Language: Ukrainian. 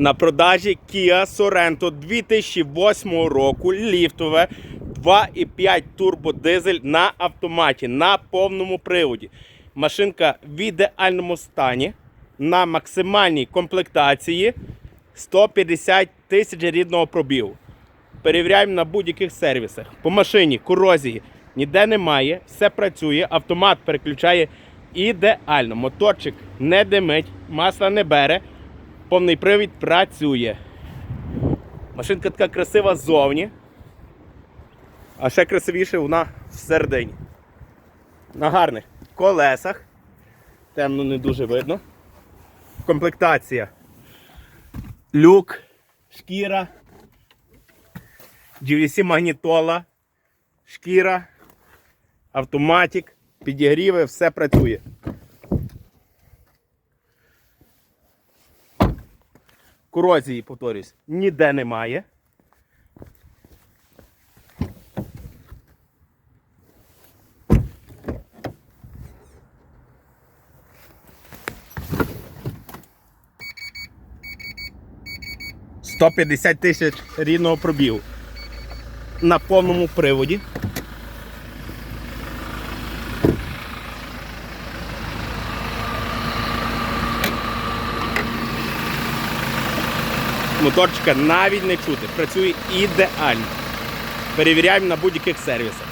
На продажі Kia Sorento 2008 року ліфтове 2,5 турбодизель на автоматі на повному приводі. Машинка в ідеальному стані на максимальній комплектації 150 тисяч рідного пробігу. Перевіряємо на будь-яких сервісах. По машині корозії ніде немає, все працює, автомат переключає ідеально. Моторчик не димить, масла не бере, повний привід працює. Машинка така красива ззовні, а ще красивіше вона всередині. На гарних колесах. Темно не дуже видно. Комплектація. Люк, шкіра. GVC магнітола, шкіра, автоматик, підігріви, все працює. Корозії, повторюсь, ніде немає. Сто п'ятдесят тисяч рідного пробігу на повному приводі. Моторчика навіть не чути. Працює ідеально. Перевіряємо на будь-яких сервісах.